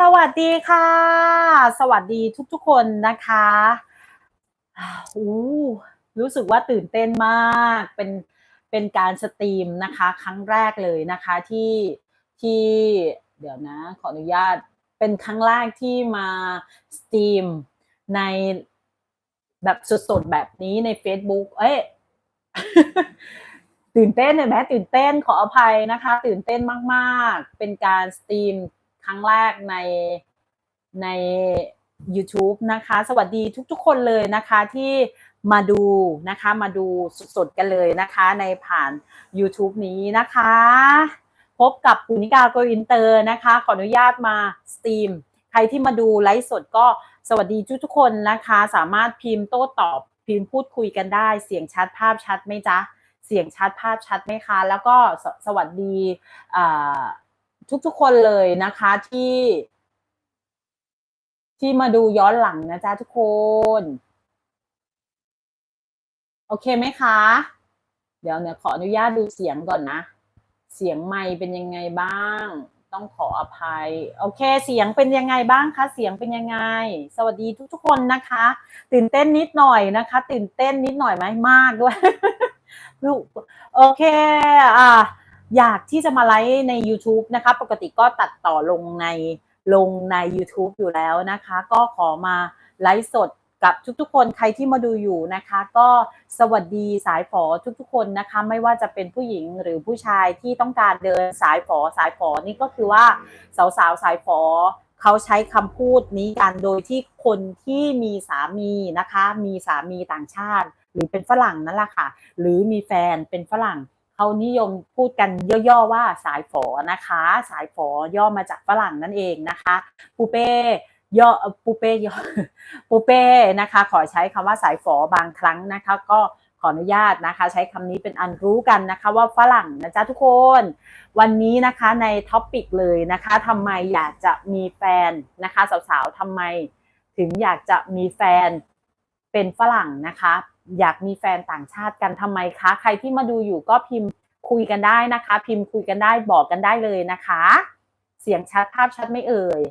สวัสดีค่ะ สวัสดีทุกๆคนนะคะอู้รู้สึกว่าตื่นเต้นมาก เป็น เป็นการสตรีมนะคะ ครั้งแรกเลยนะคะที่ ที่ เดี๋ยวนะ ขออนุญาต เป็นครั้งแรกที่มาสตรีมในแบบสดๆแบบนี้ใน Facebook เอ้ยตื่นเต้นเห็นไหมตื่นเต้นขออภัยนะคะ ตื่นเต้นมากๆ เป็นการสตรีม ครั้งแรกในใน YouTube นะคะ สวัสดีทุกๆคนเลยนะคะที่มาดูนะคะมาดูสดๆกันเลยนะคะในผ่าน YouTube นี้นะคะ พบกับปุณิกาโกอินเตอร์นะคะ ขออนุญาตมาสตรีม ใครที่มาดูไลฟ์สดก็สวัสดีทุกๆคนนะคะ สามารถพิมพ์โต้ตอบพิมพ์พูดคุยกันได้ เสียงชัดภาพชัดไหมจ๊ะ เสียงชัดภาพชัดไหมคะ แล้วก็สวัสดี ทุกๆคนเลยนะคะที่ ที่มาดูย้อนหลังนะจ๊ะทุกคน โอเคไหมคะ เดี๋ยวเนี่ยขออนุญาตดูเสียงก่อนนะ เสียงไมค์เป็นยังไงบ้าง ต้องขออภัย โอเค เสียงเป็นยังไงบ้างคะ เสียงเป็นยังไง สวัสดีทุกๆคนนะคะ ตื่นเต้นนิดหน่อยนะคะ ตื่นเต้นนิดหน่อยไหมมากด้วย โอเค อ่า อยากที่จะมาไลฟ์ใน YouTube นะคะ ปกติก็ตัดต่อลงในลงใน YouTube อยู่แล้วนะคะ ก็ขอมาไลฟ์สดกับทุกๆ คนใครที่มาดูอยู่นะคะ ก็สวัสดีสายฝอทุกๆ คนนะคะ ไม่ว่าจะเป็นผู้หญิงหรือผู้ชายที่ต้องการเดินสายฝอสายฝอนี่ก็คือว่าสาวๆสายฝอเขาใช้คำพูดนี้กันโดยที่คนที่มีสามีนะคะ มีสามีต่างชาติ หรือเป็นฝรั่งนั่นแหละค่ะ หรือมีแฟนเป็นฝรั่ง เขานิยมพูดกันย่อๆว่าสายฝอนะคะ สายฝอย่อมาจากฝรั่งนั่นเองนะคะปูเป้ย่อปูเป้ย่อปูเป้นะคะ ขอใช้คำว่าสายฝอบางครั้งนะคะ ก็ขออนุญาตนะคะ ใช้คำนี้เป็นอันรู้กันนะคะว่าฝรั่งนะจ๊ะทุกคน วันนี้นะคะในท็อปิกเลยนะคะทำไมอยากจะมีแฟนนะคะ สาวๆทำไม ถึงอยากจะมีแฟนเป็นฝรั่งนะคะ อยากมีแฟนต่างชาติกันทำไมคะ ใครที่มาดูอยู่ก็พิมพ์คุยกันได้นะคะ พิมพ์คุยกันได้บอกกันได้เลยนะคะ เสียงชัดภาพชัดไม่เอ่ย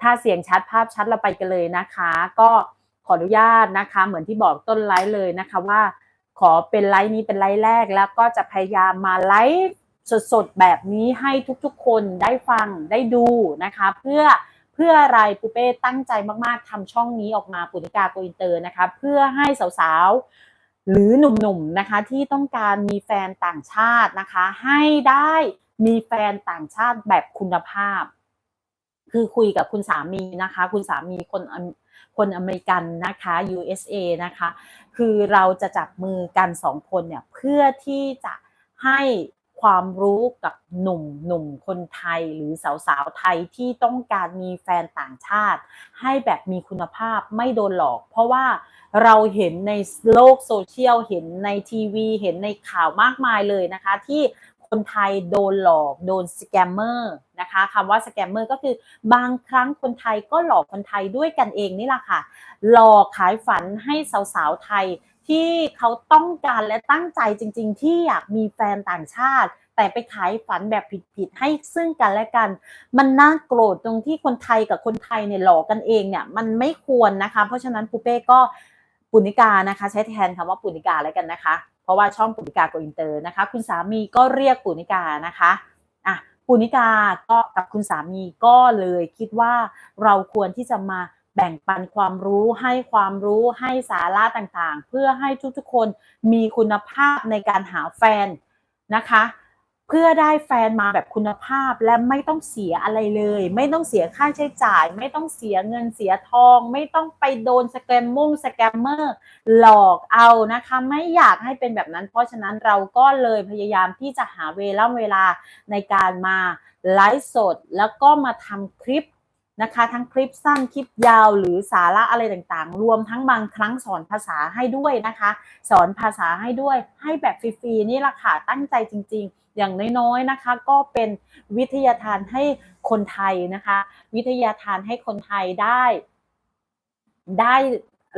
ถ้าเสียงชัดภาพชัดเราไปกันเลยนะคะ ก็ขออนุญาตนะคะ เหมือนที่บอกต้นไลฟ์เลยนะคะว่า ขอเป็นไลฟ์นี้เป็นไลฟ์แรกแล้วก็จะพยายามมาไลฟ์สดๆแบบนี้ให้ทุกๆ คนได้ฟังได้ดูนะคะ เพื่อ เพื่ออะไรปูเป้ตั้งใจมากๆทำช่องนี้ออกมาปุณิกาโกอินเตอร์นะคะเพื่อให้สาวๆ หรือหนุ่มๆนะคะที่ต้องการมีแฟนต่างชาตินะคะ ให้ได้มีแฟนต่างชาติแบบคุณภาพ คือคุยกับคุณสามีนะคะ คุณสามีคนคนอเมริกันนะคะ USA นะคะ คือเราจะจับมือกันสองคนเนี่ยเพื่อที่จะให้ ความรู้กับหนุ่มหนุ่มคนไทยหรือสาวสาวไทยที่ต้องการมีแฟนต่างชาติ ให้แบบมีคุณภาพไม่โดนหลอก เพราะว่าเราเห็นในโลกโซเชียลเห็นในทีวี เห็นในข่าวมากมายเลยนะคะ ที่คนไทยโดนหลอกโดนสแกมเมอร์นะคะคำว่าสแกมเมอร์ก็คือบางครั้งคนไทยก็หลอกคนไทยด้วยกันเองนี่แหละค่ะ หลอกขายฝันให้สาวๆไทย ที่เขาต้องการและตั้งใจจริง ๆ ที่อยากมีแฟนต่างชาติ แต่ไปขายฝันแบบผิดๆให้ซึ่งกันและกัน มันน่าโกรธตรงที่คนไทยกับคนไทยเนี่ยหลอกกันเองเนี่ยมันไม่ควรนะคะ เพราะฉะนั้นปูเป้ก็ปุณิกานะคะ ใช้แทนคำว่าปุณิกาแล้วกันนะคะ เพราะว่าช่องปุณิกาโกอินเตอร์นะคะ คุณสามีก็เรียกปุณิกานะคะอะปุณิกาก็กับคุณสามีก็เลยคิดว่าเราควรที่จะมา แบ่งปันความรู้ให้ความรู้ให้สาระต่างๆ เพื่อให้ทุกๆคนมีคุณภาพในการหาแฟนนะคะ เพื่อได้แฟนมาแบบคุณภาพและไม่ต้องเสียอะไรเลย ไม่ต้องเสียค่าใช้จ่าย ไม่ต้องเสียเงินเสียทอง ไม่ต้องไปโดนสแกมมุ่งสแกมเมอร์หลอกเอานะคะ ไม่อยากให้เป็นแบบนั้น เพราะฉะนั้นเราก็เลยพยายามที่จะหาเวลาเวลาในการมาไลฟ์สด แล้วก็มาทำคลิป นะคะ ทั้งคลิปสั้นคลิปยาวหรือสาระอะไรต่างๆ รวมทั้งบางครั้งสอนภาษาให้ด้วยนะคะ สอนภาษาให้ด้วยให้แบบฟรีๆนี่แหละค่ะตั้งใจจริง ๆ อย่างน้อยๆนะคะ ก็เป็นวิทยาทานให้คนไทยนะคะ วิทยาทานให้คนไทยได้ ได้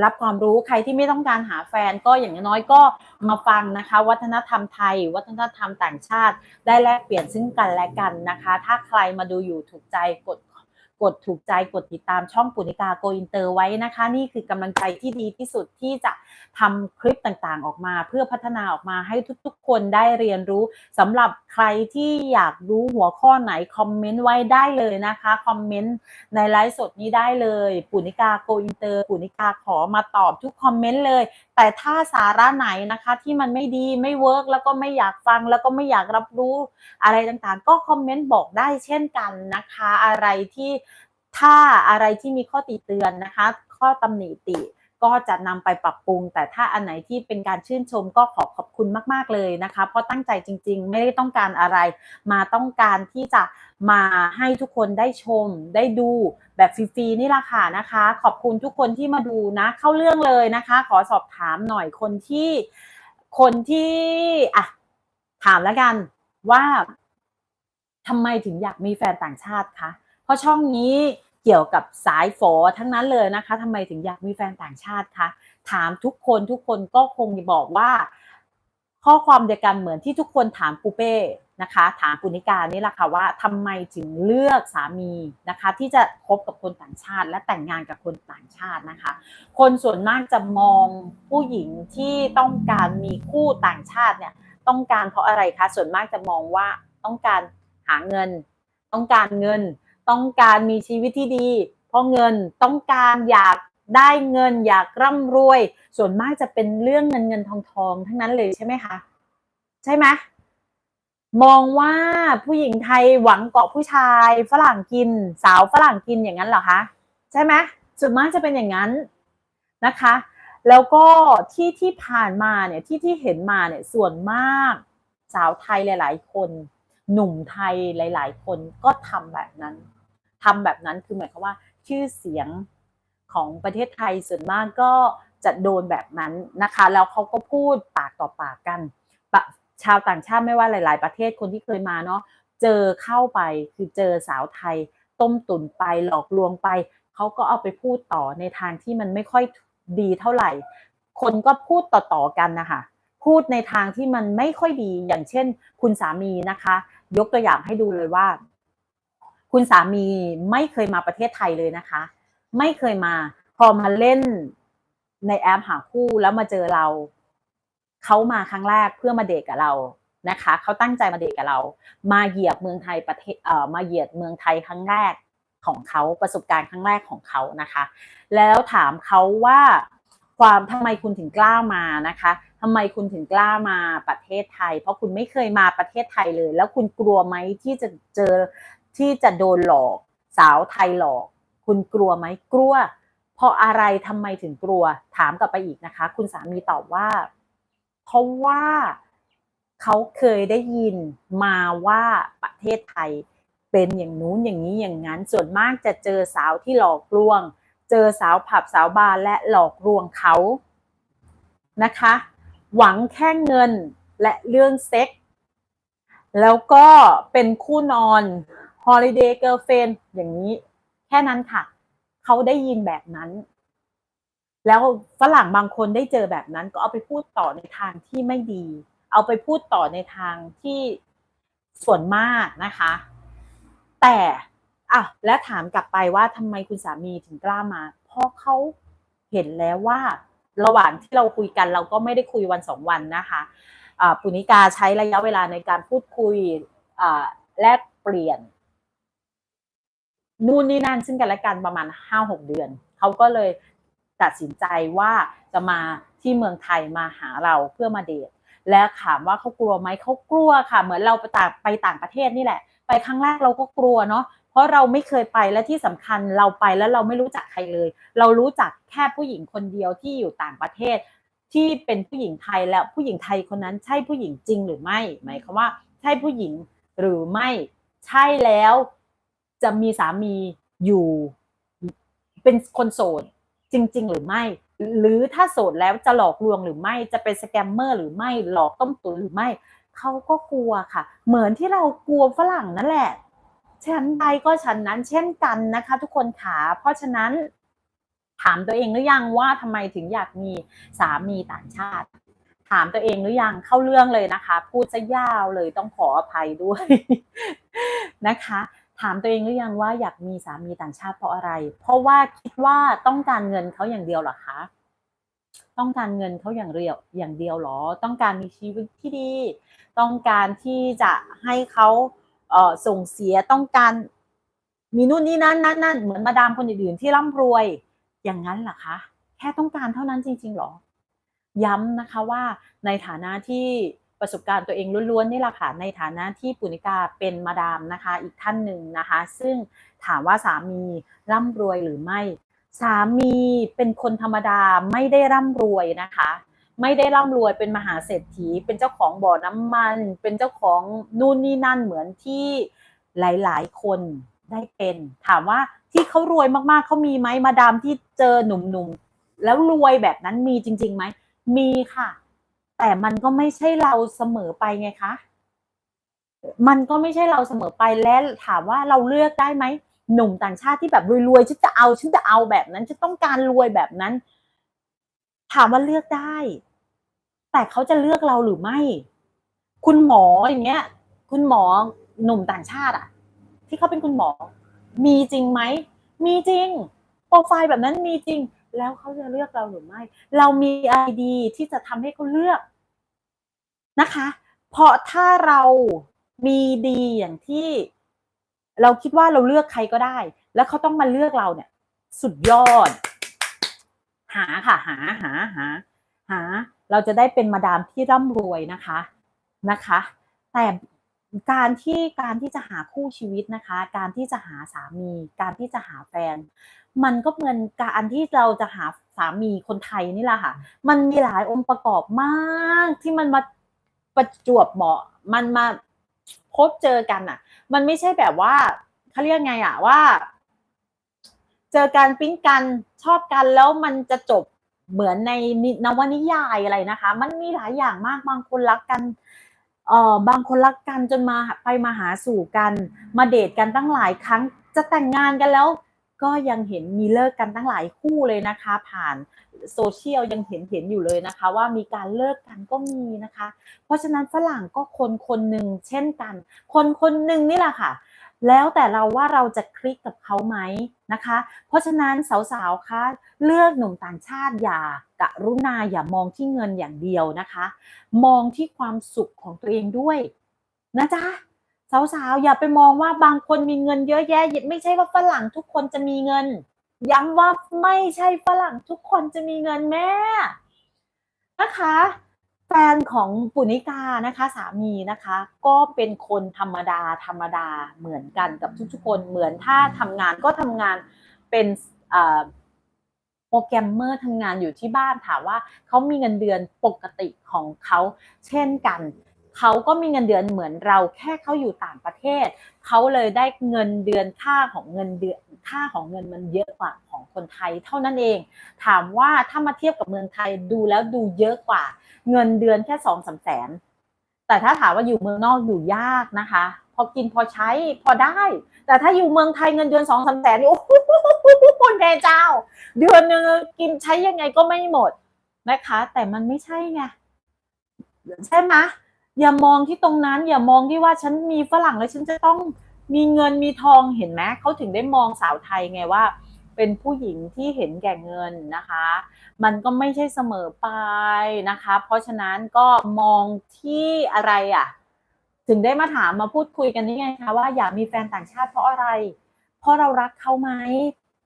รับความรู้ใครที่ไม่ต้องการหาแฟนก็อย่างน้อยก็มาฟังนะคะ วัฒนธรรมไทย วัฒนธรรมต่างชาติ ได้แลกเปลี่ยนซึ่งกันและกันนะคะ ถ้าใครมาดูอยู่ถูกใจกด กดถูกใจกดติดตามช่องปุณิกาโกอินเตอร์ไว้นะคะ นี่คือกำลังใจที่ดีที่สุดที่จะทำคลิปต่างๆออกมา เพื่อพัฒนาออกมาให้ทุกๆ คนได้เรียนรู้สำหรับใครที่อยากรู้หัวข้อไหนคอมเมนต์ไว้ได้เลยนะคะคอมเมนต์ในไลฟ์สดนี้ได้เลยปุณิกาโกอินเตอร์ปุณิกาขอมาตอบทุกคอมเมนต์เลย แต่ถ้าสาระไหนนะคะที่มันไม่ดีไม่เวิร์กแล้วก็ไม่อยากฟังแล้วก็ไม่อยากรับรู้อะไรต่างๆ ก็คอมเมนต์บอกได้เช่นกันนะคะ อะไรที่ถ้าอะไรที่มีข้อติเตือนนะคะ ข้อตำหนิติ ก็จะนำไปปรับปรุง แต่ถ้าอันไหนที่เป็นการชื่นชมก็ขอขอบคุณมากๆเลยนะคะ เพราะตั้งใจจริง ๆ ไม่ได้ต้องการอะไร มาต้องการที่จะมาให้ทุกคนได้ชมได้ดูแบบฟรีๆนี่ละค่ะนะคะ ขอบคุณทุกคนที่มาดูนะ เข้าเรื่องเลยนะคะ ขอสอบถามหน่อยคนที่คนที่อะถามแล้วกันว่าทำไมถึงอยากมีแฟนต่างชาติคะเพราะช่องนี้ เกี่ยวกับสายฝอทั้งนั้นเลยนะคะทำไมถึงอยากมีแฟนต่างชาติคะถามทุกคนทุกคนก็คงจะบอกว่า ข้อความเดียวกันเหมือนที่ทุกคนถามปูเป้นะคะ ถามปุณิกานี่แหละค่ะว่าทำไมถึงเลือกสามีนะคะ ที่จะคบกับคนต่างชาติ และแต่งงานกับคนต่างชาตินะคะ คนส่วนมากจะมองผู้หญิงที่ต้องการมีคู่ต่างชาติเนี่ยต้องการเพราะอะไรคะส่วนมากจะมองว่าต้องการหาเงิน ต้องการเงิน ต้องการมีชีวิตที่ดี เพราะเงินต้องการอยากได้เงินอยากร่ำรวย ส่วนมากจะเป็นเรื่องเงินเงินทองทองทั้งนั้นเลยใช่ไหมคะ ใช่ไหมมองว่าผู้หญิงไทยหวังเกาะผู้ชายฝรั่งกิน สาวฝรั่งกินอย่างนั้นเหรอคะใช่ไหมส่วนมากจะเป็นอย่างนั้นนะคะ แล้วก็ที่ที่ผ่านมาเนี่ยที่ที่เห็นมาเนี่ยส่วนมากสาวไทยหลาย ๆ คน หนุ่มไทยหลาย ๆ คนก็ทำแบบนั้น ทำแบบนั้นคือหมายความว่าชื่อเสียงของประเทศไทยส่วนมากก็จะโดนแบบนั้นนะคะ แล้วเขาก็พูดปากต่อปากกันชาวต่างชาติไม่ว่าหลาย ๆ ประเทศคนที่เคยมาเนาะเจอเข้าไปคือเจอสาวไทย ต้มตุ๋นไปหลอกลวงไปเขาก็เอาไปพูดต่อในทางที่มันไม่ค่อยดีเท่าไหร่ คนก็พูดต่อ ๆ กันนะคะพูดในทางที่มันไม่ค่อยดีอย่างเช่น คุณสามีนะคะ ยกตัวอย่างให้ดูเลยว่า คุณสามีไม่เคยมาประเทศไทยเลยนะคะ ไม่เคยมา พอมาเล่นในแอปหาคู่แล้วมาเจอเรา เขามาครั้งแรกเพื่อมาเดทกับเรานะคะเขาตั้งใจมาเดทกับเรา มาเหยียบเมืองไทยประเทศเอ่อมาเหยียดเมืองไทยครั้งแรกของเขาประสบการณ์ครั้งแรกของเขานะคะ แล้วถามเขาว่าความทำไมคุณถึงกล้ามานะคะทำไมคุณถึงกล้ามาประเทศไทย เพราะคุณไม่เคยมาประเทศไทยเลย แล้วคุณกลัวไหมที่จะเจอ ที่จะโดนหลอก สาวไทยหลอก คุณกลัวไหมกลัว เพราะอะไรทำไมถึงกลัว ถามกลับไปอีกนะคะ คุณสามีตอบว่า เพราะว่าเขาเคยได้ยินมาว่าประเทศไทยเป็นอย่างนู้นอย่างนี้อย่างนั้น ส่วนมากจะเจอสาวที่หลอกลวง เจอสาวผับสาวบาร์และหลอกลวงเขานะคะ หวังแค่เงินและเรื่องเซ็กแล้วก็เป็นคู่นอน holiday girlfriend อย่างนี้ แค่นั้นค่ะ เขาได้ยินแบบนั้น แล้วฝรั่งบางคนได้เจอแบบนั้นก็เอาไปพูดต่อในทางที่ไม่ดี เอาไปพูดต่อในทางที่ส่วนมากนะคะ แต่อะและถามกลับไปว่าทำไมคุณสามีถึงกล้ามา เพราะเขาเห็นแล้วว่าระหว่างที่เราคุยกันเราก็ไม่ได้คุยวันสองวันนะคะะปุณิกาใช้ระยะเวลาในการพูดคุยแลกเปลี่ยน นู่นนี่นั่นซึ่งกันและกันประมาณห้าหกเดือน เขาก็เลยตัดสินใจว่าจะมาที่เมืองไทยมาหาเราเพื่อมาเดทและถามว่าเขากลัวไหมเขากลัวค่ะ เหมือนเราไปต่างไปต่างประเทศนี่แหละ ไปครั้งแรกเราก็กลัวเนาะเพราะเราไม่เคยไปและที่สำคัญเราไปแล้วเราไม่รู้จักใครเลย เรารู้จักแค่ผู้หญิงคนเดียวที่อยู่ต่างประเทศ ที่เป็นผู้หญิงไทยแล้วผู้หญิงไทยคนนั้นใช่ผู้หญิงจริงหรือไม่หมายความว่าใช่ผู้หญิงหรือไม่ใช่แล้ว จะมีสามีอยู่เป็นคนโสดจริง ๆ หรือไม่ หรือถ้าโสดแล้วจะหลอกลวงหรือไม่จะเป็นสแกมเมอร์หรือไม่หลอกต้มตุ๋นหรือไม่เขาก็กลัวค่ะ เหมือนที่เรากลัวฝรั่งนั่นแหละฉันใดก็ฉันนั้นเช่นกันนะคะ ทุกคนขาเพราะฉะนั้น ถามตัวเองหรือยังว่าทำไมถึงอยากมีสามีต่างชาติ ถามตัวเองหรือยังเข้าเรื่องเลยนะคะ พูดซะยาวเลยต้องขออภัยด้วยนะคะ ถามตัวเองหรือยังว่าอยากมีสามีต่างชาติเพราะอะไร เพราะว่าคิดว่าต้องการเงินเขาอย่างเดียวเหรอคะ ต้องการเงินเขาอย่างเดียวอย่างเดียวเหรอ ต้องการมีชีวิตที่ดี ต้องการที่จะให้เขาเออส่งเสียต้องการมีนู่นนี่นั่นนั่นนั่นเหมือนมาดามคนอื่นๆที่ร่ำรวยอย่างนั้นเหรอคะ แค่ต้องการเท่านั้นจริงๆเหรอ ย้ำนะคะว่าในฐานะที่ ประสบการณ์ตัวเองล้วนๆนี่แหละค่ะในฐานะที่ปุณิกาเป็นมาดามนะคะ อีกท่านหนึ่งนะคะ ซึ่งถามว่าสามีร่ำรวยหรือไม่ สามีเป็นคนธรรมดาไม่ได้ร่ำรวยนะคะ ไม่ได้ร่ำรวยเป็นมหาเศรษฐี เป็นเจ้าของบ่อน้ำมัน เป็นเจ้าของนู่นนี่นั่นเหมือนที่หลาย ๆ คนได้เป็น ถามว่าที่เขารวยมากๆเขามีไหมมาดามที่เจอหนุ่มๆแล้วรวยแบบนั้นมีจริงๆไหมมีค่ะ แต่มันก็ไม่ใช่เราเสมอไปไงคะ มันก็ไม่ใช่เราเสมอไปและถามว่าเราเลือกได้ไหมหนุ่มต่างชาติที่แบบรวยๆฉันจะเอาฉันจะเอาแบบนั้นฉันต้องการรวยแบบนั้น ถามว่าเลือกได้ แต่เขาจะเลือกเราหรือไม่ คุณหมออย่างเงี้ย คุณหมอหนุ่มต่างชาติอะที่เขาเป็นคุณหมอ มีจริงไหมมีจริงโปรไฟล์แบบนั้นมีจริง แล้วเขาจะเลือกเราหรือไม่ เรามีไอดีที่จะทำให้เขาเลือกนะคะ เพราะถ้าเรามีดีอย่างที่เราคิดว่าเราเลือกใครก็ได้ แล้วเขาต้องมาเลือกเราเนี่ย สุดยอด หาค่ะ หาหาหาหา เราจะได้เป็นมาดามที่ร่ำรวยนะคะนะคะ แต่การที่การที่จะหาคู่ชีวิตนะคะ การที่จะหาสามี การที่จะหาแฟน มันก็เหมือนการที่เราจะหาสามีคนไทยนี่แหละค่ะ มันมีหลายองค์ประกอบมากที่มันมาประจวบเหมาะ มันมาพบเจอกันอะ มันไม่ใช่แบบว่าเขาเรียกไงอะว่า เจอกันปิ๊งกันชอบกันแล้วมันจะจบเหมือนในนวนิยายอะไรนะคะ มันมีหลายอย่างมากบางคนรักกันเอ่อบางคนรักกันจนมาไปมาหาสู่กัน มาเดทกันตั้งหลายครั้ง จะแต่งงานกันแล้ว ก็ยังเห็นมีเลิกกันตั้งหลายคู่เลยนะคะ ผ่านโซเชียลยังเห็นเห็นอยู่เลยนะคะ ว่ามีการเลิกกันก็มีนะคะ เพราะฉะนั้นฝรั่งก็คนคนหนึ่งเช่นกัน คนคนหนึ่งนี่แหละค่ะ แล้วแต่เราว่าเราจะคลิกกับเขาไหมนะคะ เพราะฉะนั้นสาวๆคะเลือกหนุ่มต่างชาติอย่ากะรุณาอย่ามองที่เงินอย่างเดียวนะคะ มองที่ความสุขของตัวเองด้วยนะจ๊ะ สาวๆ อย่าไปมองว่าบางคนมีเงินเยอะแยะไม่ใช่ว่าฝรั่งทุกคนจะมีเงิน ย้ำว่าไม่ใช่ฝรั่งทุกคนจะมีเงินแม่นะคะแฟนของปุณิกานะคะสามีนะคะ ก็เป็นคนธรรมดาธรรมดาเหมือนกันกับทุกๆคนเหมือนถ้าทำงานก็ทำงานเป็นโปรแกรมเมอร์ทำงานอยู่ที่บ้านถามว่าเขามีเงินเดือนปกติของเขาเช่นกัน เขาก็มีเงินเดือนเหมือนเราแค่เขาอยู่ต่างประเทศ เขาเลยได้เงินเดือนค่าของเงินเดือนค่าของเงินมันเยอะกว่าของคนไทยเท่านั้นเอง ถามว่าถ้ามาเทียบกับเมืองไทยดูแล้วดูเยอะกว่า เงินเดือนแค่สองสามแสนแต่ถ้าถามว่าอยู่เมืองนอกอยู่ยากนะคะ พอกินพอใช้พอได้ แต่ถ้าอยู่เมืองไทยเงินเดือนสองสามแสนนี่โอ้โหคุณแม่เจ้า เดือนหนึ่งกินใช้ยังไงก็ไม่หมดนะคะ แต่มันไม่ใช่ไงใช่ไหม อย่ามองที่ตรงนั้น อย่ามองที่ว่าฉันมีฝรั่งแล้วฉันจะต้องมีเงินมีทองเห็นไหมเขาถึงได้มองสาวไทยไงว่า เป็นผู้หญิงที่เห็นแก่เงินนะคะ มันก็ไม่ใช่เสมอไปนะคะ เพราะฉะนั้นก็มองที่อะไรอะ ถึงได้มาถามมาพูดคุยกันนี่ไงคะว่าอยากมีแฟนต่างชาติเพราะอะไร เพราะเรารักเขาไหม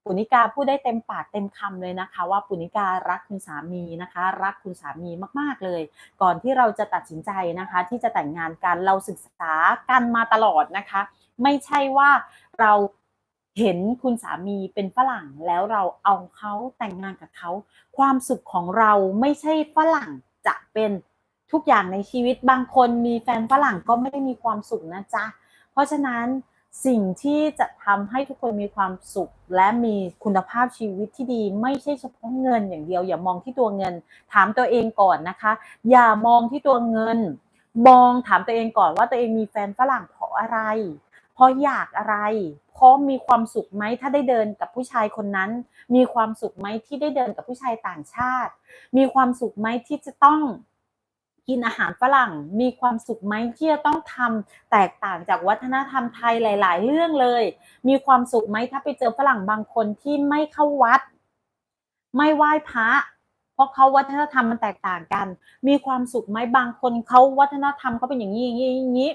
ปุณิกาพูดได้เต็มปากเต็มคำเลยนะคะ ว่าปุณิการักคุณสามีนะคะ รักคุณสามีมากๆเลย ก่อนที่เราจะตัดสินใจนะคะ ที่จะแต่งงานกันเราศึกษากันมาตลอดนะคะ ไม่ใช่ว่าเราเห็นคุณสามีเป็นฝรั่งแล้วเราเอาเขาแต่งงานกับเขา ความสุขของเราไม่ใช่ฝรั่งจะเป็นทุกอย่างในชีวิตบางคนมีแฟนฝรั่งก็ไม่ได้มีความสุขนะจ๊ะเพราะฉะนั้น สิ่งที่จะทำให้ทุกคนมีความสุข และมีคุณภาพชีวิตที่ดี ไม่ใช่เฉพาะเงินอย่างเดียว อย่ามองที่ตัวเงิน ถามตัวเองก่อนนะคะ อย่ามองที่ตัวเงิน มองถามตัวเองก่อนว่าตัวเองมีแฟนฝรั่งเพราะอะไร เพราะอยากอะไร เพราะมีความสุขไหมถ้าได้เดินกับผู้ชายคนนั้น มีความสุขไหมที่ได้เดินกับผู้ชายต่างชาติ มีความสุขไหมที่จะต้อง กินอาหารฝรั่งมีความสุขไหมที่จะต้องทำแตกต่างจากวัฒนธรรมไทยหลาย ๆ เรื่องเลย มีความสุขไหมถ้าไปเจอฝรั่งบางคนที่ไม่เข้าวัด ไม่ไหว้พระเพราะเขาวัฒนธรรมมันแตกต่างกัน มีความสุขไหมบางคนเขาวัฒนธรรมเขาเป็นอย่างนี้อย่างนี้อย่างนี้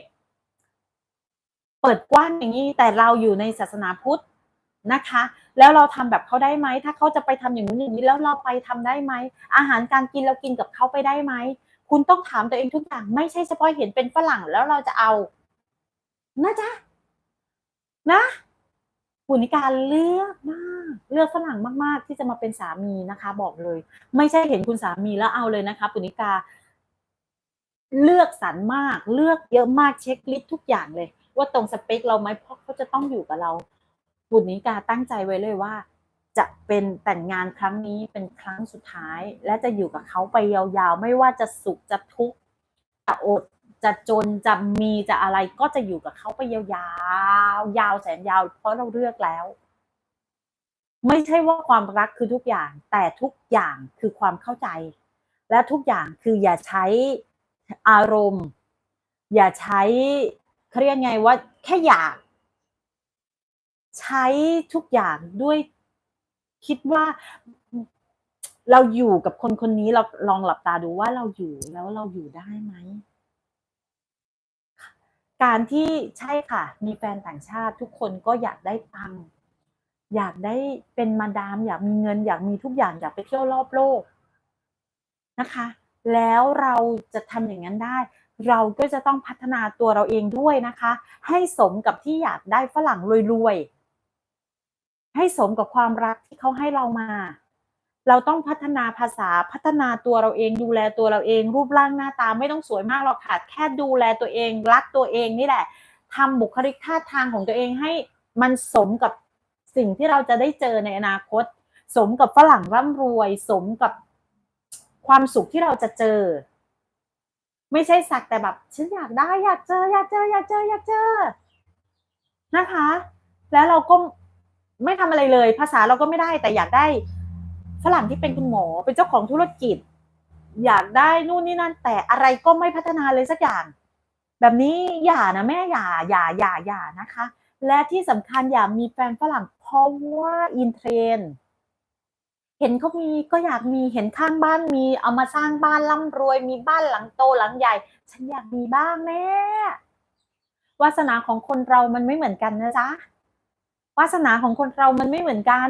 เปิดกว้างอย่างนี้แต่เราอยู่ในศาสนาพุทธนะคะ แล้วเราทำแบบเขาได้ไหมถ้าเขาจะไปทำอย่างนู้นอย่างนี้แล้วเราไปทำได้ไหมอาหารการกินเรากินกับเขาไปได้ไหม คุณต้องถามตัวเองทุกอย่างไม่ใช่เฉพาะเห็นเป็นฝรั่งแล้วเราจะเอา นะจ๊ะ นะปุณิการเลือกมาก เลือกฝรั่งมากๆ ที่จะมาเป็นสามีนะคะ บอกเลย ไม่ใช่เห็นคุณสามีแล้วเอาเลยนะคะปุณิกา เลือกสรรมากเลือกเยอะมากเช็คลิสต์ทุกอย่างเลย ว่าตรงสเปคเราไหมเพราะเขาจะต้องอยู่กับเราปุณิกาตั้งใจไว้เลยว่า จะเป็นแต่งงานครั้งนี้เป็นครั้งสุดท้าย และจะอยู่กับเขาไปยาวๆ ไม่ว่าจะสุขจะทุกข์จะอดจะจนจะมีจะอะไรก็จะอยู่กับเขาไปยาวๆยาวแสนยาว เพราะเราเลือกแล้ว ไม่ใช่ว่าความรักคือทุกอย่าง แต่ทุกอย่างคือความเข้าใจ และทุกอย่างคืออย่าใช้อารมณ์ อย่าใช้เขาเรียกไงว่าแค่อยาก ใช้ทุกอย่างด้วย คิดว่าเราอยู่กับคนคนนี้เราลองหลับตาดูว่าเราอยู่แล้วเราอยู่ได้ไหม การที่ใช่ค่ะ มีแฟนต่างชาติทุกคนก็อยากได้ตังค์อยากได้เป็นมาดาม อยากมีเงิน อยากมีทุกอย่างอยากไปเที่ยวรอบโลกนะคะ แล้วเราจะทำอย่างนั้นได้ เราก็จะต้องพัฒนาตัวเราเองด้วยนะคะ ให้สมกับที่อยากได้ฝรั่งรวยๆ ให้สมกับความรักที่เขาให้เรามา เราต้องพัฒนาภาษาพัฒนาตัวเราเองดูแลตัวเราเอง รูปร่างหน้าตาไม่ต้องสวยมากหรอกค่ะแค่ดูแลตัวเอง รักตัวเองนี่แหละทำบุคลิกท่าทางของตัวเองให้มันสมกับสิ่งที่เราจะได้เจอในอนาคต สมกับฝรั่งร่ำรวย สมกับความสุขที่เราจะเจอ ไม่ใช่สักแต่แบบฉันอยากได้อยากเจออยากเจออยากเจออยากเจอนะคะ แล้วเราก็ ไม่ทำอะไรเลย ภาษาเราก็ไม่ได้ แต่อยากได้ฝรั่งที่เป็นคุณหมอ เป็นเจ้าของธุรกิจ อยากได้นู่นนี่นั่น แต่อะไรก็ไม่พัฒนาเลยสักอย่าง แบบนี้อย่านะแม่อย่าอย่าอย่าอย่านะคะ และที่สำคัญอย่ามีแฟนฝรั่งเพราะว่าอินเทรนเห็นเขามีก็อยากมีเห็นข้างบ้านมีเอามาสร้างบ้านร่ำรวย มีบ้านหลังโตหลังใหญ่ ฉันอยากมีบ้างแม่วาสนาของคนเรามันไม่เหมือนกันนะจ๊ะ วาสนาของคนเรามันไม่เหมือนกัน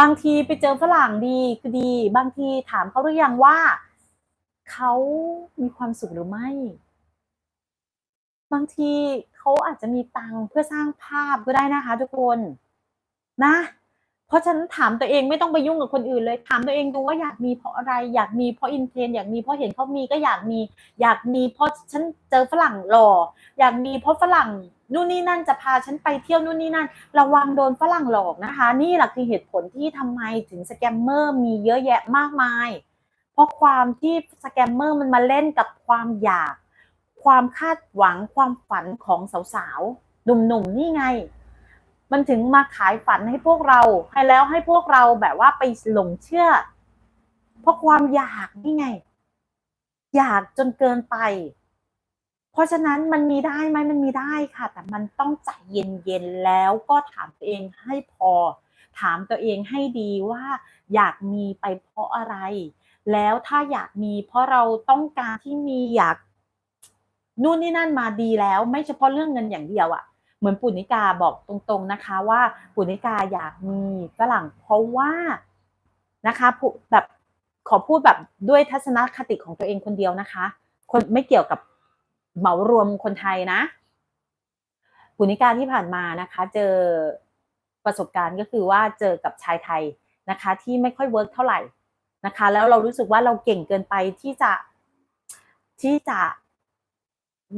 บางทีไปเจอฝรั่งดีคือดี บางทีถามเขาหรือยังว่าเขามีความสุขหรือไม่ บางทีเขาอาจจะมีตังค์เพื่อสร้างภาพก็ได้นะคะ ทุกคนนะ เพราะฉะนั้นถามตัวเองไม่ต้องไปยุ่งกับคนอื่นเลย ถามตัวเองดูว่าอยากมีเพราะอะไร อยากมีเพราะอินเทรนอยากมีเพราะเห็นเขามีก็อยากมี อยากมีเพราะฉันเจอฝรั่งหล่อ อยากมีเพราะฝรั่ง นู่นนี่นั่นจะพาฉันไปเที่ยวนู่นนี่นั่น ระวังโดนฝรั่งหลอกนะคะ นี่แหละคือเหตุผลที่ทำไมถึงสแกมเมอร์มีเยอะแยะมากมาย เพราะความที่สแกมเมอร์มันมาเล่นกับความอยาก ความคาดหวังความฝันของสาวๆหนุ่มๆนี่ไง มันถึงมาขายฝันให้พวกเรา ให้แล้วให้พวกเราแบบว่าไปหลงเชื่อ เพราะความอยากนี่ไง อยากจนเกินไป ราะฉะนั้นมันมีได้ไหมมันมีได้ค่ะ แต่มันต้องใจเย็นๆแล้วก็ถามตัวเองให้พอ ถามตัวเองให้ดีว่า อยากมีไปเพราะอะไร แล้วถ้าอยากมีเพราะเราต้องการที่มีอยากนู่นนี่นั่นมาดีแล้ว ไม่เฉพาะเรื่องเงินอย่างเดียวอะ่ะเหมือนปุณิกาบอกตรงๆนะคะว่าปุณิกาอยากมีฝรั่งเพราะว่านะคะแบบขอพูดแบบด้วยทัศนคติของตัวเองคนเดียวนะคะ คนไม่เกี่ยวกับ เหมารวมคนไทยนะปุณิการที่ผ่านมานะคะ เจอประสบการณ์ก็คือว่าเจอกับชายไทยนะคะ ที่ไม่ค่อยเวิร์กเท่าไหร่นะคะ แล้วเรารู้สึกว่าเราเก่งเกินไปที่จะที่จะ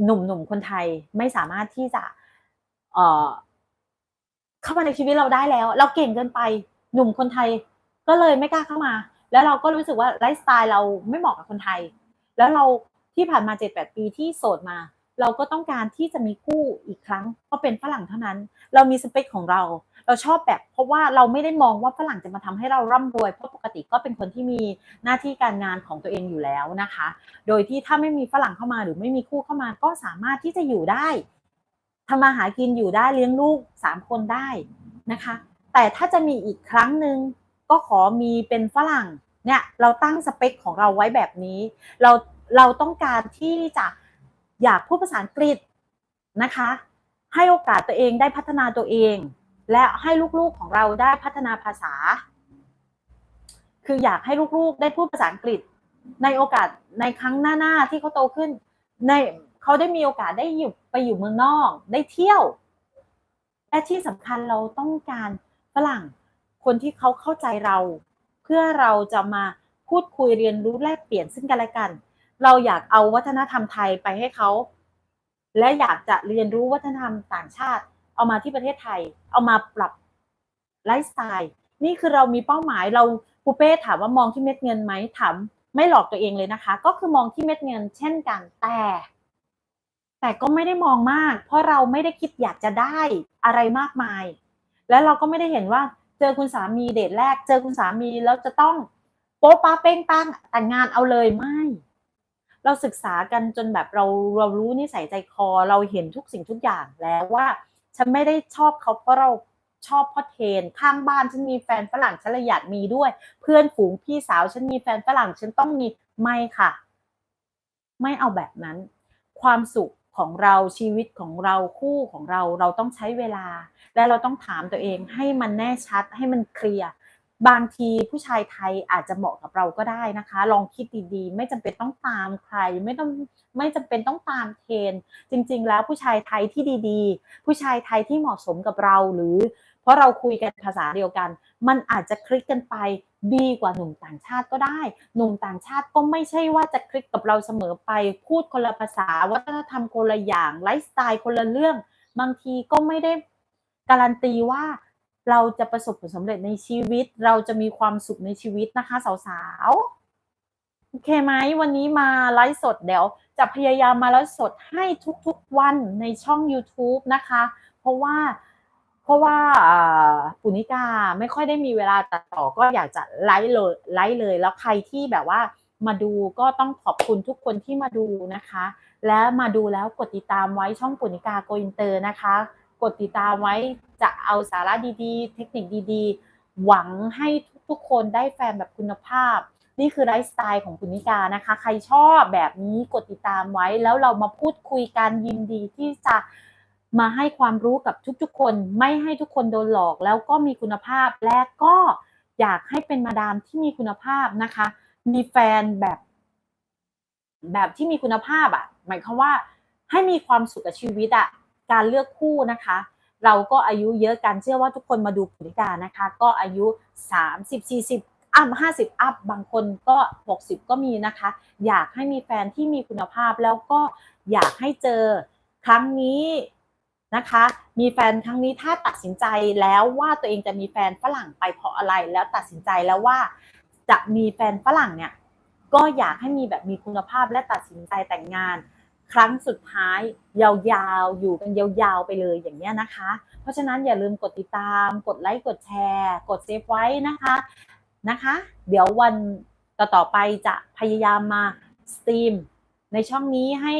หนุ่มๆคนไทยไม่สามารถที่จะเอ่อเข้ามาในชีวิตเราได้แล้ว เราเก่งเกินไปหนุ่มคนไทยก็เลยไม่กล้าเข้ามา แล้วเราก็รู้สึกว่าไลฟ์สไตล์เราไม่เหมาะกับคนไทย แล้วเรา ที่ผ่านมาเจ็ดแปดปีที่โสดมา เราก็ต้องการที่จะมีคู่อีกครั้งก็เป็นฝรั่งเท่านั้น เรามีสเปคของเรา เราชอบแบบเพราะว่าเราไม่ได้มองว่าฝรั่งจะมาทำให้เราร่ำรวยเพราะปกติก็เป็นคนที่มีหน้าที่การงานของตัวเองอยู่แล้วนะคะ โดยที่ถ้าไม่มีฝรั่งเข้ามาหรือไม่มีคู่เข้ามาก็สามารถที่จะอยู่ได้ทำมาหากินอยู่ได้เลี้ยงลูกสามคนได้นะคะ แต่ถ้าจะมีอีกครั้งหนึ่งก็ขอมีเป็นฝรั่งเนี่ยเราตั้งสเปคของเราไว้แบบนี้ เรา เราต้องการที่จะอยากพูดภาษาอังกฤษนะคะ ให้โอกาสตัวเองได้พัฒนาตัวเอง และให้ลูกๆของเราได้พัฒนาภาษา คืออยากให้ลูกๆได้พูดภาษาอังกฤษ ในโอกาสในครั้งหน้าๆที่เขาโตขึ้น ในเขาได้มีโอกาสได้อยู่ไปอยู่เมืองนอก ได้เที่ยว และที่สำคัญเราต้องการฝรั่งคนที่เขาเข้าใจเรา เพื่อเราจะมาพูดคุยเรียนรู้แลกเปลี่ยนซึ่งกันและกัน เราอยากเอาวัฒนธรรมไทยไปให้เขา และอยากจะเรียนรู้วัฒนธรรมต่างชาติ เอามาที่ประเทศไทย เอามาปรับไลฟ์สไตล์นี่คือเรามีเป้าหมายเราปูเป้ถามว่ามองที่เม็ดเงินไหมถามไม่หลอกตัวเองเลยนะคะ ก็คือมองที่เม็ดเงินเช่นกันแต่ แต่ก็ไม่ได้มองมาก เพราะเราไม่ได้คิดอยากจะได้อะไรมากมาย และเราก็ไม่ได้เห็นว่าเจอคุณสามีเดทแรก เจอคุณสามีแล้วจะต้องโป๊ะป้าเป้งปังแต่งงานเอาเลยไม่ เราศึกษากันจนแบบเราเรารู้นิสัยใจคอเราเห็นทุกสิ่งทุกอย่างแล้วว่า ฉันไม่ได้ชอบเขาเพราะเราชอบพ่อเทนข้างบ้านฉันมีแฟนฝรั่งฉันเลยอยากมีด้วย เพื่อนฝูงพี่สาวฉันมีแฟนฝรั่งฉันต้องมีไม่ค่ะ ไม่เอาแบบนั้น ความสุขของเราชีวิตของเราคู่ของเราเราต้องใช้เวลา และเราต้องถามตัวเองให้มันแน่ชัดให้มันเคลียร์ บางทีผู้ชายไทยอาจจะเหมาะกับเราก็ได้นะคะ ลองคิดดีๆ ไม่จำเป็นต้องตามใคร ไม่ต้องไม่จำเป็นต้องตามเทรนจริง ๆ แล้วผู้ชายไทยที่ดีๆ ผู้ชายไทยที่เหมาะสมกับเราหรือ เพราะเราคุยกันภาษาเดียวกัน มันอาจจะคลิกกันไปดีกว่าหนุ่มต่างชาติก็ได้ หนุ่มต่างชาติก็ไม่ใช่ว่าจะคลิกกับเราเสมอไป พูดคนละภาษา วัฒนธรรมคนละอย่าง ไลฟ์สไตล์คนละเรื่อง บางทีก็ไม่ได้การันตีว่า เราจะประสบผลสำเร็จในชีวิต เราจะมีความสุขในชีวิตนะคะ สาวๆ โอเคไหมวันนี้มาไลฟ์สดเดี๋ยว จะพยายามมาไลฟ์สดให้ทุกๆวันในช่อง YouTube นะคะ เพราะว่าเพราะว่าปุณิกาไม่ค่อยได้มีเวลาตัดต่อก็อยากจะไลฟ์เลยไลฟ์เลย แล้วใครที่แบบว่ามาดูก็ต้องขอบคุณทุกคนที่มาดูนะคะ และมาดูแล้วกดติดตามไว้ช่องปุณิกาโกอินเตอร์นะคะ กดติดตามไว้จะเอาสาระดีๆ เทคนิคดีๆ หวังให้ทุกๆคนได้แฟนแบบคุณภาพ นี่คือไลฟ์สไตล์ของคุณนิกานะคะ ใครชอบแบบนี้กดติดตามไว้ แล้วเรามาพูดคุยกันยินดีที่จะมาให้ความรู้กับทุกๆ คน ไม่ให้ทุกคนโดนหลอก แล้วก็มีคุณภาพและก็อยากให้เป็นมาดามที่มีคุณภาพนะคะ มีแฟนแบบ แบบที่มีคุณภาพอะ หมายความว่าให้มีความสุขกับชีวิตอะ การเลือกคู่นะคะ เราก็อายุเยอะกันเชื่อว่าทุกคนมาดูผลิกานะคะ ก็อายุ 30 40 อัพ 50 อัพ บางคนก็ 60 ก็มีนะคะ อยากให้มีแฟนที่มีคุณภาพแล้วก็อยากให้เจอครั้งนี้นะคะ มีแฟนครั้งนี้ถ้าตัดสินใจแล้วว่าตัวเองจะมีแฟนฝรั่งไปเพราะอะไรแล้วตัดสินใจแล้วว่าจะมีแฟนฝรั่งเนี่ยก็อยากให้มีแบบมีคุณภาพและตัดสินใจแต่งงาน ครั้งสุดท้าย ยาวๆ อยู่กันยาวๆ ไปเลยอย่างนี้นะคะ เพราะฉะนั้นอย่าลืมกดติดตาม กดไลค์ กดแชร์ กดเซฟไว้นะคะนะคะ เดี๋ยววันต่อๆไปจะพยายามมาสตรีมในช่องนี้ให้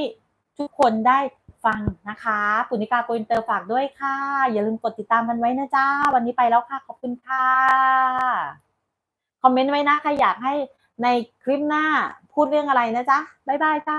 ทุกคนได้ฟังนะคะปุณิกาโกอินเตอร์ฝากด้วยค่ะ อย่าลืมกดติดตามกันไว้นะจ้า วันนี้ไปแล้วค่ะ ขอบคุณค่ะ คอมเมนต์ไว้นะใครอยากให้ในคลิปหน้าพูดเรื่องอะไรนะจ๊ะ บ๊ายบายจ้า